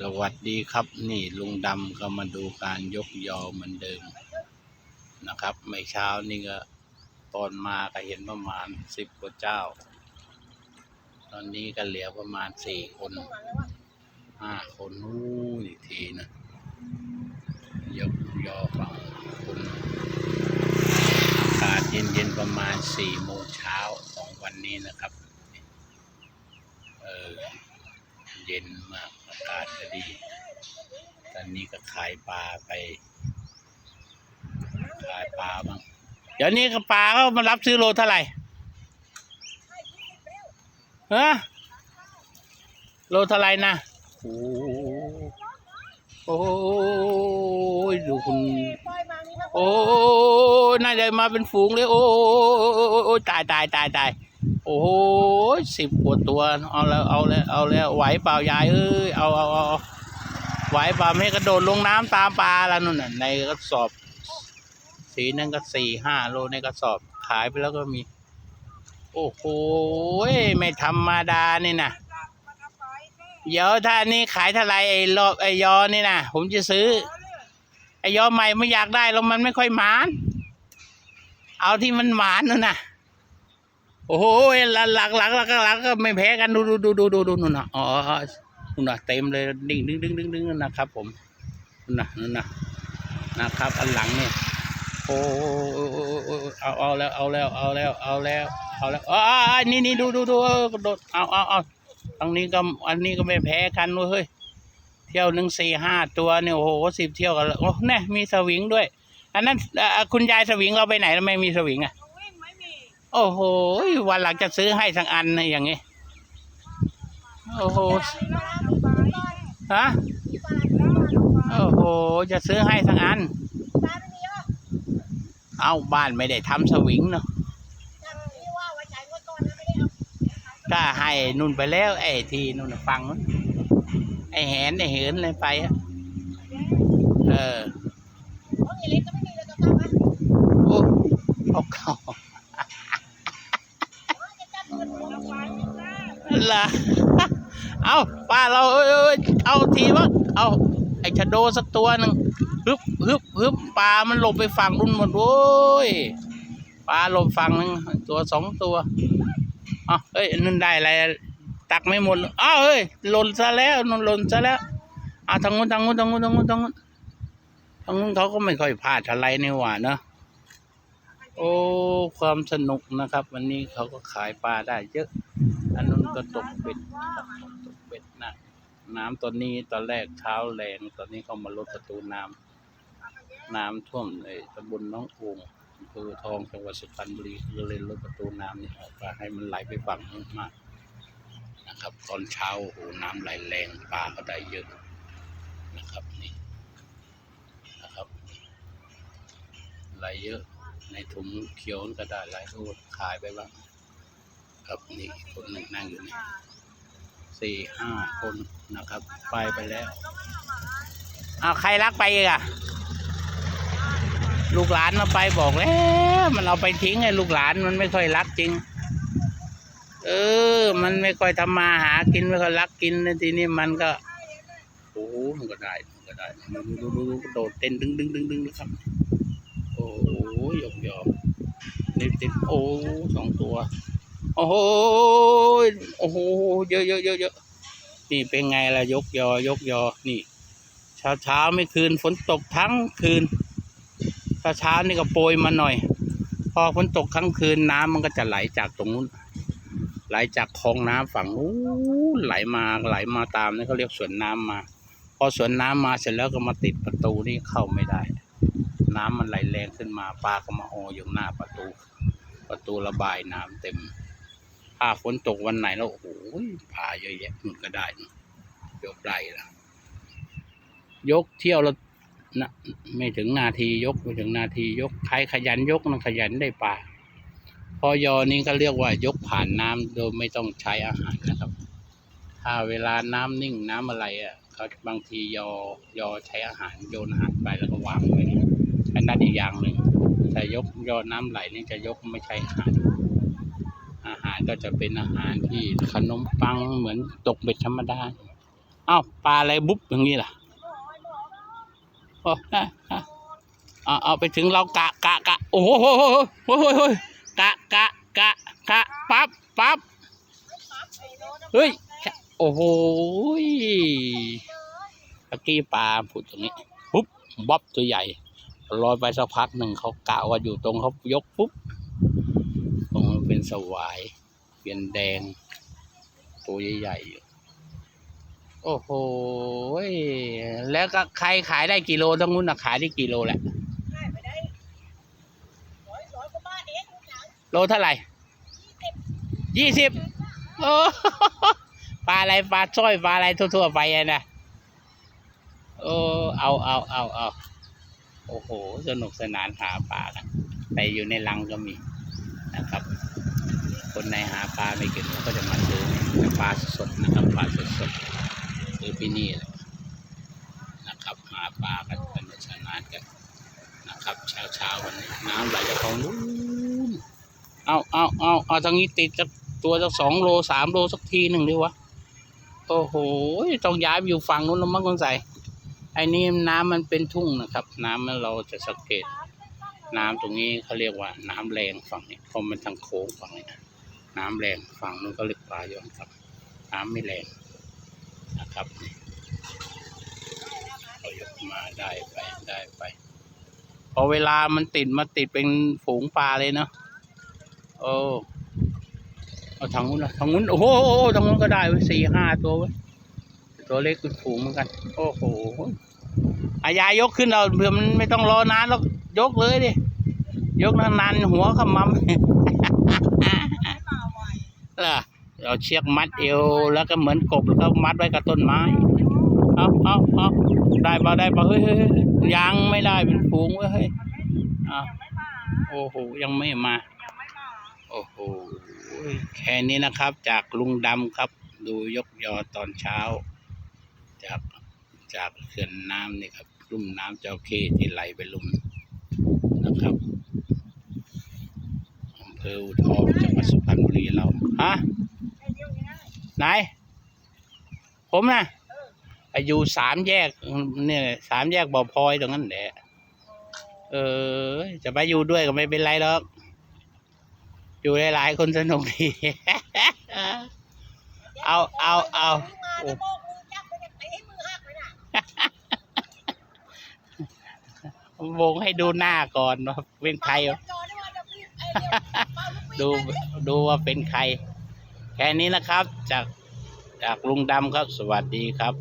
สวัสดีครับนี่ลุงดำก็มาดูการยกยอเหมือนเดิมนะครับไม่เช้านี่ก็ตอนมาก็เห็นประมาณสิบกว่าเจ้า ตอนนี้ก็เหลือประมาณสี่คนห้าคนนู้นอีกทีนะยกยอฝั่งคุณอากาศเย็นๆประมาณสี่โมงเช้าของวันนี้นะครับเออ เย็นมากอากาศก็ดี ตอนนี้ก็ขายปลาไป ขายปลาบ้างเดี๋ยวนี้ก็ปลาเขามารับซื้อโลเท่าไหร่ฮะโลเท่าไหร่นะโอ้โอ้ยดูคุณปล่อยมานี่ครับโอ้ยน่าจะมาเป็นฝูงเลย โอ้ตายตายตายตาย โอ้ยสิบกว่าตัว เอาแล้ว เอาแล้ว เอาแล้ว ไหวเปล่ายายเอ้ย เอาเอาเอาไหวเปล่าไม่ให้กระโดดลงน้ำตามปลาแล้วนู่นน่ะ ในกระสอบ สีนั่นก็สี่ห้าโลในกระสอบ ขายไปแล้วก็มี โอ้โห ไม่ธรรมดานี่นะเดี๋ยวถ้านี่ขายเท่าไรไอ้รอบไอ้ยอนี่นะผมจะซื้อ ไอ้ยอใหม่ไม่อยากได้แล้วมันไม่ค่อยหมาน เอาที่มันหมานนู่นนะ โอ้โหหลักหลักหลักหลักหลักก็ไม่แพ้กันดูดูดูดูดูดูนู่นนะอ๋อนู่นนะเต็มเลยดึงดึงดึงดึงดึงนะครับ ผมนู่นนะนู่นนะนะครับ อันหลังเนี่ยโอ้เอาเอาแล้วเอาแล้วเอาแล้วเอาแล้วเอาแล้วอ๋อนี่นี่ดูดูดูกระโดดเอาเอาเอาทางนี้ก็อันนี้ก็ไม่แพ้กันเว้ยเฮ้ยเที่ยวหนึ่งสี่ห้าตัวเนี่ยโอ้โหสิบเที่ยวกันแล้วโอ้แน่มีสวิงด้วย อันนั้นคุณยายสวิงเราไปไหนแล้วไม่มีสวิงอะ โอ้โห วันหลังจะซื้อให้ทั้งอันนะอย่างงี้ โอ้โห ฮะ โอ้โห จะซื้อให้ทั้งอันปลาไม่มีอะเอาบ้านไม่ได้ทำสวิงเนาะทางที่ว่าไว้ใจายงวดก่อนนะไม่ได้เอาก็ให้นุ่นไปแล้ว ไอ้ที่นุ่นนะฟังนู้นไอ้แหนไอ้เหินอะไรไปอะเออเพราะเงี้ยเล็กก็ไม่มีเลยจะต้องนะโอ้เอาเข้า จะจับเงินลงไปนะ ล่ะ เอาป้าเราเอ้ยเอ้ยเอาทีวะเอาไอ้ชะโดสักตัวหนึ่งฮึบฮึบฮึบปลามันหลบไปฝั่งรุ่นหมดโว้ยปลาหลบฝั่งหนึ่งตัวสองตัวอ๋อเอ้ยนั่นได้อะไรตักไม่หมดเอ้าวเอ้ยหล่นซะแล้วนนหล่นซะแล้วเอาทางนู้นทางนู้นทางนู้นทางนู้นทางนู้นทางนู้นเขาก็ไม่ค่อยพลาดอะไรนี่หว่าเนอะโอ้ ความสนุกนะครับ วันนี้เขาก็ขายปลาได้เยอะ อันนู้นก็ตกเบ็ดนะครับตกเบ็ดนะน้ำตอนนี้ตอนแรกเช้าแรงตอนนี้เขามาลดประตูน้ำน้ำท่วมในตำบลน้องโอ่งอำเภอทองจังหวัดสุพรรณบุรีก็เลยลดประตูน้ำนี่ออกมาให้มันไหลไปฝั่งนู้นมากนะครับ ตอนเช้าโอ้โหน้ำไหลแรงปลาก็ได้เยอะนะครับนี่นะครับไหลเยอะในถุงเขียวก็ได้ไหลรูดขายไปบ้าง ครับนี่คนหนึ่งนั่งอยู่นี่สี่ห้าคนนะครับ ไปไปแล้วอ้าวใครรักไปอีกอะลูกหลานมาไปบอกแล้วมันเอาไปทิ้งไอ้ลูกหลานมันไม่ค่อยรักจริง เออ มันไม่ค่อยทำมาหากินไม่ค่อยรักกินนทีนี้มันก็โอ้โหมันก็ได้มันก็ได้ดูดูดูดูโดดเต้นดึงดึงดึงดึงนะครับ โอ้โหยกยอกนี่ติดโอ้สองตัว โอ้โหโอ้โหเยอะเยอะเยอะเยอะนี่เป็นไงล่ะยกยอยกยอนี่ เช้าเช้าไม่คืนฝนตกทั้งคืนเช้าเช้านี่ก็โปรยมาหน่อย พอฝนตกทั้งคืนน้ำมันก็จะไหลจากตรงนู้นไหลจากคลองน้ำฝั่งนู้นไหลมาไหลมาตามนี่เขาเรียกสวนน้ำมา พอสวนน้ำมาเสร็จแล้วก็มาติดประตูนี่เข้าไม่ได้ น้ำมันไหลแรงขึ้นมาปลาก็มาอออยู่หน้าประตู ประตูระบายน้ำเต็มาฝนตกวันไหนแล้วโอ้โหพาเยอะแยะมันก็ได้ ยกได้ละยกเที่ยวเรานะไม่ถึงนาทียกไม่ถึงนาทียกใครขยันยกมันขยันได้ปลาพอยอนี้ก็เรียกว่ายกผ่านน้ำโดยไม่ต้องใช้อาหารนะครับ ถ้าเวลาน้ำนิ่งน้ำอะไรอะเขาบางทียอยอใช้อาหารโยนอาหารไปแล้วก็วางไว้อันนั้นอีกอย่างหนึ่งแต่ยกยอน้ำไหลนี่จะยกไม่ใช้อาหาร ก็จะเป็นอาหารที่ขนมปังเหมือนตกเบ็ดธรรมดาเอ้าปลาอะไรบุ๊บอย่างนี้ล่ะโอ้ฮะเอาเอาไปถึงเรากะกะกะโอ้โหโหโหโหโหโหกะกะกะกะปั๊บปั๊บเฮ้ยโอ้โหตะกี้ปลาผุดตรงนี้ปุ๊บบ๊อบตัวใหญ่ลอยไปสักพักหนึ่งเขากะว่าอยู่ตรงเขายกปุ๊บตรงมันเป็นสวาย เปลี่ยนแดง ตัวใหญ่ๆอยู่โอ้โหยแล้วก็ใครขายได้กิโลทั้งนู้นนะขายได้กิโลแหละได้ไปได้ร้อยร้อยกว่าบาทเองหนังโลเท่าไหร่ยี่สิบโอ้ปลาอะไรปลาสร้อยปลาอะไรทั่วๆไปอะนะโอ้เอาเอาเอาเอาโอ้โห สนุกสนานหาปลากันแต่อยู่ในรังก็มีนะครับ คนในหาปลาไม่เก่งก็จะมาซื้อปลาสดๆนะครับปลาสดๆซื้อที่นี่แหละนะครับหาปลากันสนุกสนานกันนะครับเช้าๆวันนี้น้ำไหลจากของนู้นเอาเอาเอาเอาทางนี้ติดจากตัวจากสองโลสามโลสักทีหนึ่งดีวะโอ้โหต้องย้ายไปอยู่ฝั่งนู้นแล้วมั้งคนใส่ไอ้นี่น้ำมันเป็นทุ่งนะครับ น้ำมันเราจะสังเกตน้ำตรงนี้เขาเรียกว่าน้ำแรงฝั่งนี้เพราะมันทางโค้งฝั่งนี้น้ น้ำแรงฝั่งนู้นก็เรียกปลาย้อนครับ น้ำไม่แรงนะครับเรายกมาได้ไปได้ไป พอเวลามันติดมาติดเป็นฝูงปลาเลยเนาะโอ้เอาทางนู้นละทางนู้นโอ้โหทางนู้นก็ได้เว้สี่ห้าตัวเว้ตัวเล็กเป็นฝูงเหมือนกัน โอ้โหอายายกขึ้นเราเพื่อมันไม่ต้องรอนานหรอกยกเลยดิยกนานๆหัวขมำ ล่ะเราเชือกมัดเอวแล้วก็เหมือนกบแล้วก็มัดไว้กับต้นไม้เอาเอาเอาได้ปะได้ปะเฮ้ยยังไม่ได้เป็นฝูงเว้ยเฮ้ยโอ้โหยังไม่มาโอ้โหแค่นี้นะครับ จากลุงดำครับ ดูยกยอตอนเช้า จากจากเขื่อนน้ำนี่ครับลุ่มน้ำเจ้าเคที่ไหลไปลุ่มนะครับ ภออุทองจังหวัดสุพรรณบุรีเราฮะไหน ผมนะไปอยู่สามแยกเนี่ยสามแยกบ่อพลอยตรงนั้นแหละเออ จะไปอยู่ด้วยก็ไม่เป็นไรหรอก อยู่หลายๆคนสนุกดี เอาเอาเอาโอ้โบกมือจับไปเนี่ยเตะให้มือหักเลยน่ะวงให้ดูหน้าก่อนว่าเป็นใครจอได้ว่าจะรีบไอ้เนี่ยเป่าลูกปี๊ ดู ไป ดูดูว่าเป็นใคร แค่นี้นะครับ จากจากลุงดำครับ สวัสดีครับ